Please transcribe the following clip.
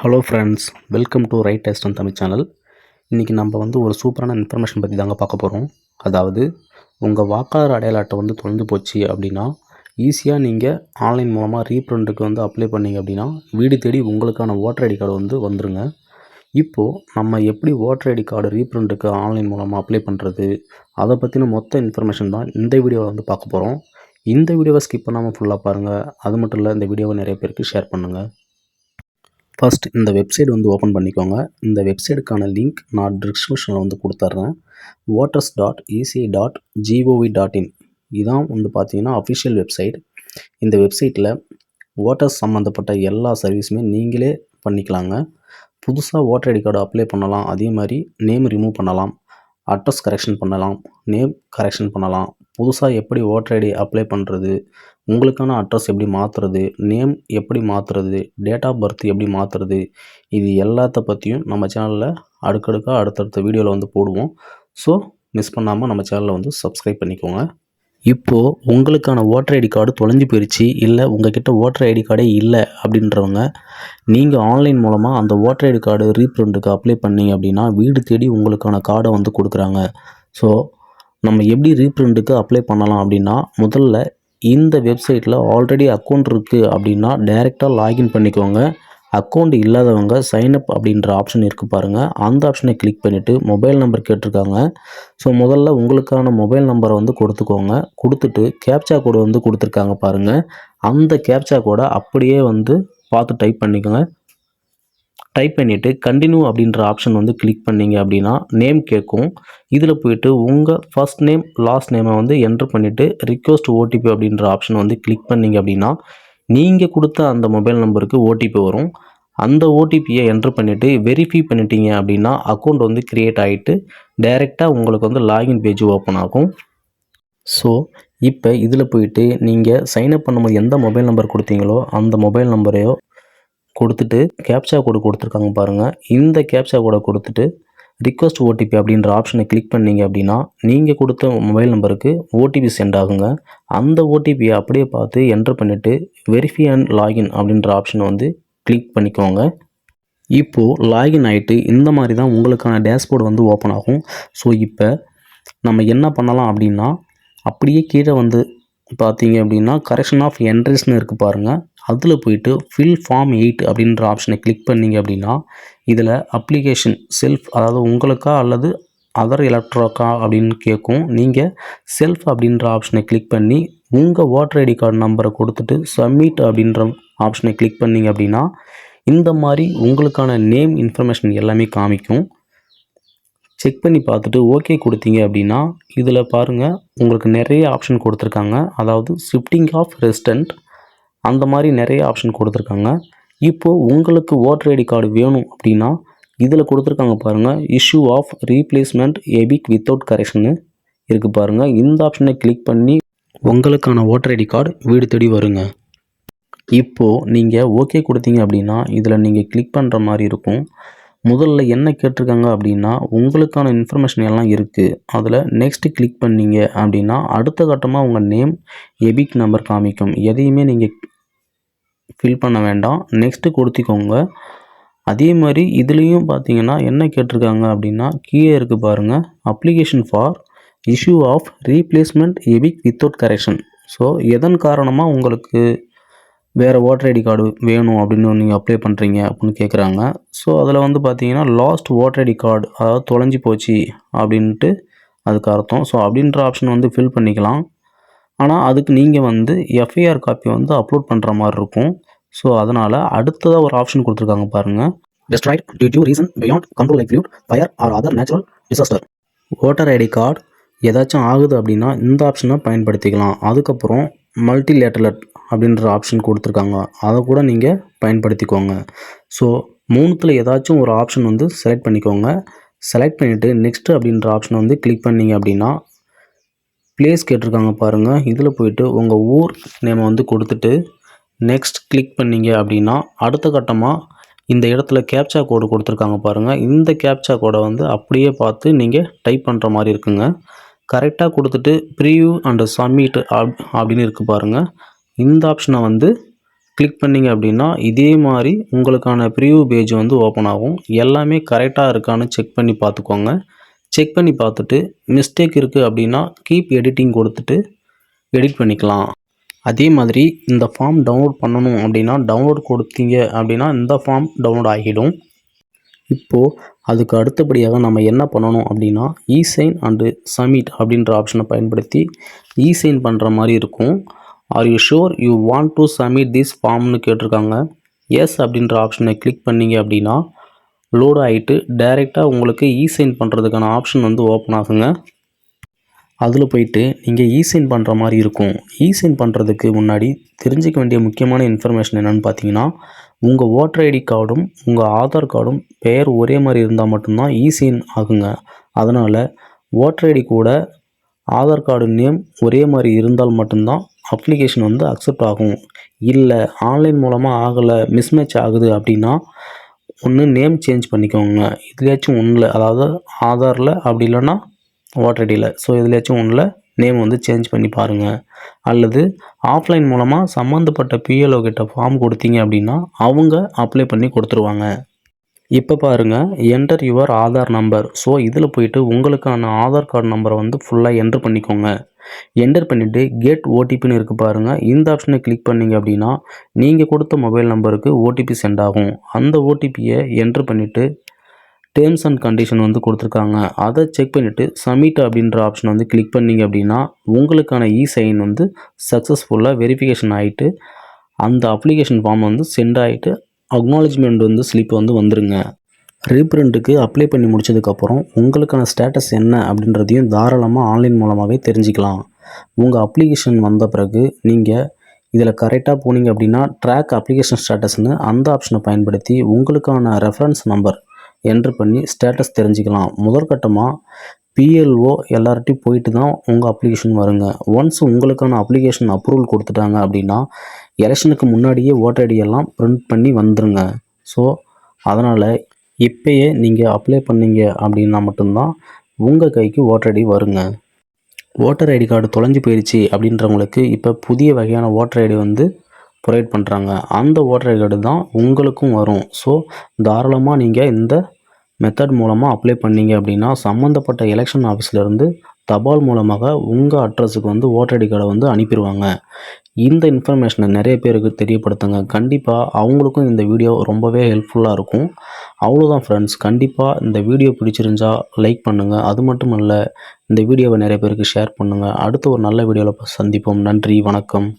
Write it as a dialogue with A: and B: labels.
A: Hello friends welcome to right test and Tamil channel இன்றைக்கி நம்ம வந்து ஒரு சூப்பரான இன்ஃபர்மேஷன் பற்றி தாங்க பார்க்க போகிறோம் அதாவது உங்கள் வாக்காளர் அடையாள அட்டை வந்து தொலைந்து போச்சு அப்படின்னா ஈஸியாக நீங்கள் ஆன்லைன் மூலமாக ரீப்ரிண்ட்டுக்கு வந்து அப்ளை பண்ணீங்க அப்படின்னா வீடு தேடி உங்களுக்கான ஓட்டர் ஐடி கார்டு வந்து வந்துருங்க. இப்போது நம்ம எப்படி ஓட்டர் ஐடி கார்டு ரீப்ரிண்ட்டுக்கு ஆன்லைன் மூலமாக அப்ளை பண்ணுறது அதை பற்றின மொத்த இன்ஃபர்மேஷன் தான் இந்த வீடியோவில் வந்து பார்க்க போகிறோம் இந்த வீடியோவை ஸ்கிப் பண்ணாமல் ஃபுல்லாக பாருங்கள் அது மட்டும் இல்லை இந்த வீடியோவை நிறைய பேருக்கு ஷேர் பண்ணுங்கள் ஃபஸ்ட் இந்த வெப்சைட் வந்து ஓப்பன் பண்ணிக்கோங்க. இந்த வெப்சைட்டுக்கான லிங்க் நான் டிஸ்கிரிப்ஷனில் வந்து கொடுத்துட்றேன் voters dot ECI dot GOV dot in இதான் வந்து பார்த்தீங்கன்னா அஃபிஷியல் வெப்சைட் இந்த வெப்சைட்டில் ஓட்டர்ஸ் சம்மந்தப்பட்ட எல்லா சர்வீஸுமே நீங்களே பண்ணிக்கலாங்க. புதுசாக ஓட்டர் ஐடி கார்டு அப்ளை பண்ணலாம். அதே மாதிரி நேம் ரிமூவ் பண்ணலாம். அட்ரஸ் கரெக்ஷன் பண்ணலாம். நேம் கரெக்ஷன் பண்ணலாம். புதுசாக எப்படி ஓட்டர் ஐடி அப்ளை பண்ணுறது உங்களுக்கான அட்ரஸ் எப்படி மாற்றுறது நேம் எப்படி மாற்றுறது டேட் ஆஃப் பர்த் எப்படி மாற்றுறது இது எல்லாத்த பற்றியும் நம்ம சேனலில் அடுக்கடுக்காக அடுத்தடுத்த வீடியோவில் வந்து போடுவோம். ஸோ மிஸ் பண்ணாமல் நம்ம சேனலை வந்து சப்ஸ்கிரைப் பண்ணிக்கோங்க. இப்போது உங்களுக்கான ஓட்டர் ஐடி கார்டு தொலைஞ்சு போயிடுச்சு இல்லை உங்ககிட்ட ஓட்டர் ஐடி கார்டே இல்லை அப்படின்றவங்க நீங்கள் ஆன்லைன் மூலமாக அந்த ஓட்டர் ஐடி கார்டு ரீப்ரிண்ட்டுக்கு அப்ளை பண்ணீங்க அப்படின்னா வீடு தேடி உங்களுக்கான கார்டை வந்து கொடுக்குறாங்க. ஸோ நம்ம எப்படி ரீப்ரிண்ட்டுக்கு அப்ளை பண்ணலாம் அப்படின்னா முதல்ல இந்த வெப்சைட்டில் ஆல்ரெடி அக்கௌண்ட் இருக்குது அப்படின்னா டைரெக்டாக லாகின் பண்ணிக்கோங்க. அக்கௌண்ட் இல்லாதவங்க சைனப் அப்படின்ற ஆப்ஷன் இருக்குது பாருங்கள் அந்த ஆப்ஷனை கிளிக் பண்ணிவிட்டு மொபைல் நம்பர் கேட்டிருக்காங்க. ஸோ முதல்ல உங்களுக்கான மொபைல் நம்பரை வந்து கொடுத்துக்கோங்க. கொடுத்துட்டு கேப்சா கோடு வந்து கொடுத்துருக்காங்க பாருங்கள் அந்த கேப்சா கோடை அப்படியே வந்து பார்த்து டைப் பண்ணிக்கோங்க. டைப் பண்ணிவிட்டு கண்டினியூ அப்படின்ற ஆப்ஷன் வந்து கிளிக் பண்ணீங்க அப்படின்னா நேம் கேட்கும். இதில் போயிட்டு உங்கள் ஃபஸ்ட் நேம் லாஸ்ட் நேமை வந்து என்ட்ரு பண்ணிவிட்டு ரிக்வஸ்ட் ஓடிபி அப்படின்ற ஆப்ஷன் வந்து கிளிக் பண்ணீங்க அப்படின்னா நீங்கள் கொடுத்த அந்த மொபைல் நம்பருக்கு ஓடிபி வரும். அந்த ஓடிபியை என்ட்ரு பண்ணிவிட்டு வெரிஃபை பண்ணிட்டீங்க அப்படின்னா அக்கௌண்ட் வந்து க்ரியேட் ஆகிட்டு டைரெக்டாக உங்களுக்கு வந்து லாகின் பேஜ் ஓப்பன் ஆகும். ஸோ இப்போ இதில் போயிட்டு நீங்கள் சைன்அப் பண்ணும்போது எந்த மொபைல் நம்பர் கொடுத்தீங்களோ அந்த மொபைல் நம்பரையோ கொடுத்துட்டு கேப்சா கோடு கொடுத்துருக்காங்க பாருங்கள் இந்த கேப்சா கோடை கொடுத்துட்டு ரிக்வஸ்ட் ஓடிபி அப்படின்ற ஆப்ஷனை கிளிக் பண்ணீங்க அப்படின்னா நீங்கள் கொடுத்த மொபைல் நம்பருக்கு ஓடிபி சென்ட் ஆகுங்க. அந்த ஓடிபியை அப்படியே பார்த்து என்ட்ரு பண்ணிவிட்டு வெரிஃபை அண்ட் லாகின் அப்படின்ற ஆப்ஷனை வந்து கிளிக் பண்ணிக்கோங்க. இப்போது லாகின் ஆகிட்டு இந்த மாதிரி தான் உங்களுக்கான டேஷ்போர்டு வந்து ஓப்பன் ஆகும். ஸோ இப்போ நம்ம என்ன பண்ணலாம் அப்படின்னா அப்படியே கீழே வந்து பார்த்தீங்க அப்படின்னா கரெக்ஷன் ஆஃப் என்ட்ரிஸ்னு இருக்குது பாருங்கள் அதில் போயிட்டு ஃபில் ஃபார்ம் எயிட் அப்படின்ற ஆப்ஷனை கிளிக் பண்ணீங்க அப்படின்னா இதில் அப்ளிகேஷன் செல்ஃப் அதாவது உங்களுக்கா அல்லது அதர் எலக்ட்ராக்கா அப்படின்னு கேட்கும் நீங்கள் செல்ஃப் அப்படின்ற ஆப்ஷனை கிளிக் பண்ணி உங்கள் ஓட்டர் ஐடி கார்டு நம்பரை கொடுத்துட்டு சப்மிட் அப்படின்ற ஆப்ஷனை கிளிக் பண்ணீங்க அப்படின்னா இந்த மாதிரி உங்களுக்கான நேம் இன்ஃபர்மேஷன் எல்லாமே காமிக்கும். செக் பண்ணி பார்த்துட்டு ஓகே கொடுத்தீங்க அப்படின்னா இதில் பாருங்கள் உங்களுக்கு நிறைய ஆப்ஷன் கொடுத்துருக்காங்க. அதாவது ஷிஃப்டிங் ஆஃப் ரெசிடென்ட் அந்த மாதிரி நிறைய ஆப்ஷன் கொடுத்துருக்காங்க. இப்போது உங்களுக்கு ஓட்டர் ஐடி கார்டு வேணும் அப்படின்னா இதில் கொடுத்துருக்காங்க பாருங்கள் issue of replacement EPIC without correction இருக்குது பாருங்கள் இந்த ஆப்ஷனை கிளிக் பண்ணி உங்களுக்கான ஓட்டர் ஐடி கார்டு வீடு தேடி வருங்க. இப்போது நீங்கள் ஓகே கொடுத்தீங்க அப்படின்னா இதில் நீங்கள் கிளிக் பண்ணுற மாதிரி இருக்கும். முதல்ல என்ன கேட்டிருக்காங்க அப்படின்னா உங்களுக்கான இன்ஃபர்மேஷன் எல்லாம் இருக்குது அதில் நெக்ஸ்ட்டு கிளிக் பண்ணீங்க அப்படின்னா அடுத்த கட்டமாக உங்கள் நேம் எபிக் நம்பர் காமிக்கும். எதையுமே நீங்கள் ஃபில் பண்ண வேண்டாம். நெக்ஸ்ட்டு கொடுத்திக்கோங்க. அதே மாதிரி இதுலேயும் பார்த்தீங்கன்னா என்ன கேட்டிருக்காங்க அப்படின்னா கீழே இருக்குது பாருங்கள் application for issue of replacement EPIC without correction so எதன் காரணமாக உங்களுக்கு வேறு ஓட்டர் ஐடி கார்டு வேணும் அப்படின்னு நீங்கள் அப்ளை பண்ணுறீங்க அப்படின்னு கேட்குறாங்க ஸோ அதில் வந்து பார்த்தீங்கன்னா லாஸ்ட் ஓட்டர் ஐடி கார்டு அதாவது தொலைஞ்சி போச்சு அப்படின்ட்டு அதுக்கு அர்த்தம். ஸோ அப்படின்ற ஆப்ஷன் வந்து ஃபில் பண்ணிக்கலாம். ஆனால் அதுக்கு நீங்கள் வந்து எஃப்ஐஆர் காப்பி வந்து அப்லோட் பண்ணுற மாதிரி இருக்கும். ஸோ அதனால் அடுத்ததாக ஒரு ஆப்ஷன் கொடுத்துருக்காங்க பாருங்கள்
B: due to reason beyond control like flood, fire or other natural disaster.
A: Voter ID card ஏதாச்சும் ஆகுது அப்படின்னா இந்த ஆப்ஷனை பயன்படுத்திக்கலாம். அதுக்கப்புறம் மல்டி லேட்டலட் அப்படின்ற ஆப்ஷன் கொடுத்துருக்காங்க. அதை கூட நீங்கள் பயன்படுத்திக்கோங்க. ஸோ மூணுத்தில் ஏதாச்சும் ஒரு ஆப்ஷன் வந்து செலக்ட் பண்ணிக்கோங்க. செலக்ட் பண்ணிவிட்டு நெக்ஸ்ட் அப்படின்ற ஆப்ஷனை வந்து கிளிக் பண்ணீங்க அப்படின்னா ப்ளேஸ் கேட்டிருக்காங்க பாருங்கள் இதில் போயிட்டு உங்கள் ஊர் நேமை வந்து கொடுத்துட்டு நெக்ஸ்ட் கிளிக் பண்ணீங்க அப்படின்னா அடுத்த கட்டமாக இந்த இடத்துல கேப்சா கோடு கொடுத்துருக்காங்க பாருங்கள் இந்த கேப்சா கோடை வந்து அப்படியே பார்த்து நீங்கள் டைப் பண்ணுற மாதிரி இருக்குங்க. கரெக்டாக கொடுத்துட்டு ப்ரீவியூ அண்டு சப்மிட் அப் அப்படின்னு இருக்குது பாருங்கள் இந்த ஆப்ஷனை வந்து கிளிக் பண்ணிங்க அப்படின்னா இதே மாதிரி உங்களுக்கான ப்ரீவியூ பேஜ் வந்து ஓப்பன் ஆகும். எல்லாமே கரெக்டாக இருக்கான்னு செக் பண்ணி பார்த்துக்கோங்க. செக் பண்ணி பார்த்துட்டு மிஸ்டேக் இருக்குது அப்படின்னா கீப் எடிட்டிங் கொடுத்துட்டு எடிட் பண்ணிக்கலாம். அதே மாதிரி இந்த ஃபார்ம் டவுன்லோட் பண்ணணும் அப்படின்னா டவுன்லோட் கொடுத்தீங்க அப்படின்னா இந்த ஃபார்ம் டவுன்லோட் ஆகிடும். இப்போது அதுக்கு அடுத்தபடியாக நம்ம என்ன பண்ணணும் அப்படின்னா இசைன் அண்டு சப்மிட் அப்படின்ற ஆப்ஷனை பயன்படுத்தி இசைன் பண்ணுற மாதிரி இருக்கும். Are you sure you want to submit this ஃபார்ம்னு கேட்டிருக்காங்க. எஸ் அப்படின்ற ஆப்ஷனை கிளிக் பண்ணிங்க அப்படின்னா லோடு ஆகிட்டு டைரெக்டாக உங்களுக்கு இசைன் பண்ணுறதுக்கான ஆப்ஷன் வந்து ஓப்பன் ஆகுங்க. அதில் போயிட்டு நீங்கள் இசைன் பண்ணுற மாதிரி இருக்கும். இசைன் பண்ணுறதுக்கு முன்னாடி தெரிஞ்சுக்க வேண்டிய முக்கியமான இன்ஃபர்மேஷன் என்னென்னு பார்த்தீங்கன்னா உங்கள் ஓட்டர் ஐடி கார்டும் உங்கள் ஆதார் கார்டும் பெயர் ஒரே மாதிரி இருந்தால் மட்டும்தான் இசைன் ஆகுங்க. அதனால் ஓட்டர் ஐடி கூட ஆதார் கார்டு நேம் ஒரே மாதிரி இருந்தால் மட்டும்தான் அப்ளிகேஷன் வந்து அக்செப்ட் ஆகும். இல்லை ஆன்லைன் மூலமாக ஆகலை மிஸ்மேட்ச் ஆகுது அப்படின்னா ஒன்று நேம் சேஞ்ச் பண்ணிக்கோங்க. இதுலேயாச்சும் ஒன்றில் அதாவது ஆதாரில் அப்படி இல்லைன்னா வாட்டர் ஐடியில் ஸோ இதுலேயாச்சும் ஒன்றில் நேம் வந்து சேஞ்ச் பண்ணி பாருங்கள் அல்லது ஆஃப்லைன் மூலமாக சம்மந்தப்பட்ட பிஎல்ஓ கிட்ட ஃபார்ம் கொடுத்தீங்க அப்படின்னா அவங்க அப்ளை பண்ணி கொடுத்துருவாங்க. இப்போ பாருங்கள் enter your Aadhaar number so இதில் போயிட்டு உங்களுக்கான ஆதார் கார்டு நம்பரை வந்து ஃபுல்லாக என்டர் பண்ணிக்கோங்க. என்டர் பண்ணிவிட்டு கெட் ஓடிபின்னு இருக்குது பாருங்கள் இந்த ஆப்ஷனை கிளிக் பண்ணிங்க அப்படின்னா நீங்கள் கொடுத்த மொபைல் நம்பருக்கு ஓடிபி சென்ட் ஆகும். அந்த ஓடிபியை என்டர் பண்ணிவிட்டு டேர்ம்ஸ் அண்ட் கண்டிஷன் வந்து கொடுத்துருக்காங்க. அதை செக் பண்ணிவிட்டு சப்மிட் அப்படின்ற ஆப்ஷன் வந்து கிளிக் பண்ணீங்க அப்படின்னா உங்களுக்கான இ சைன் வந்து சக்ஸஸ்ஃபுல்லாக வெரிஃபிகேஷன் ஆகிட்டு அந்த அப்ளிகேஷன் ஃபார்ம் வந்து சென்ட் ஆகிட்டு அக்னாலஜ்மெண்ட் வந்து ஸ்லிப் வந்து வந்துருங்க. ரீப்ரிண்ட்டுக்கு அப்ளை பண்ணி முடிச்சதுக்கப்புறம் உங்களுக்கான ஸ்டேட்டஸ் என்ன அப்படின்றதையும் தாராளமாக ஆன்லைன் மூலமாகவே தெரிஞ்சுக்கலாம். உங்கள் அப்ளிகேஷன் வந்த பிறகு நீங்கள் இதில் கரெக்டாக போனீங்க அப்படின்னா ட்ராக் அப்ளிகேஷன் ஸ்டேட்டஸ்னு அந்த ஆப்ஷனை பயன்படுத்தி உங்களுக்கான ரெஃபரன்ஸ் நம்பர் என்ட்ரு பண்ணி ஸ்டேட்டஸ் தெரிஞ்சுக்கலாம். முதற்கட்டமாக பிஎல்ஓ எல்லார்ட்டையும் போயிட்டு தான் உங்கள் அப்ளிகேஷன் வருங்க. ஒன்ஸ் உங்களுக்கான அப்ளிகேஷன் அப்ரூவல் கொடுத்துட்டாங்க அப்படின்னா எலெக்ஷனுக்கு முன்னாடியே ஓட்டர் ஐடியெல்லாம் ப்ரிண்ட் பண்ணி வந்துருங்க. ஸோ அதனால் இப்போயே நீங்கள் அப்ளை பண்ணீங்க அப்படின்னா மட்டும்தான் உங்கள் கைக்கு ஓட்டர் ஐடி வருங்க. ஓட்டர் ஐடி கார்டு தொலைஞ்சு போயிடுச்சு அப்படின்றவங்களுக்கு இப்போ புதிய வகையான ஓட்டர் ஐடி வந்து ப்ரொவைட் பண்ணுறாங்க அந்த ஓட்டர் ஐடி கார்டு தான் உங்களுக்கும் வரும். ஸோ தாராளமாக நீங்கள் இந்த மெத்தட் மூலமாக அப்ளை பண்ணீங்க அப்படின்னா சம்மந்தப்பட்ட எலெக்ஷன் ஆஃபீஸ்லேருந்து தபால் மூலமாக உங்கள் அட்ரஸுக்கு வந்து ஓட்டர் ஐடி கார்டை வந்து அனுப்பிடுவாங்க. இந்த இன்ஃபர்மேஷனை நிறைய பேருக்கு தெரியப்படுத்துங்க. கண்டிப்பாக அவங்களுக்கும் இந்த வீடியோ ரொம்பவே ஹெல்ப்ஃபுல்லாக இருக்கும். அவ்வளோதான் ஃப்ரெண்ட்ஸ் கண்டிப்பாக இந்த வீடியோ பிடிச்சிருந்தா லைக் பண்ணுங்கள் அது மட்டும் இல்லை இந்த வீடியோவை நிறைய பேருக்கு ஷேர் பண்ணுங்கள் அடுத்து ஒரு நல்ல வீடியோவில் சந்திப்போம். நன்றி வணக்கம்.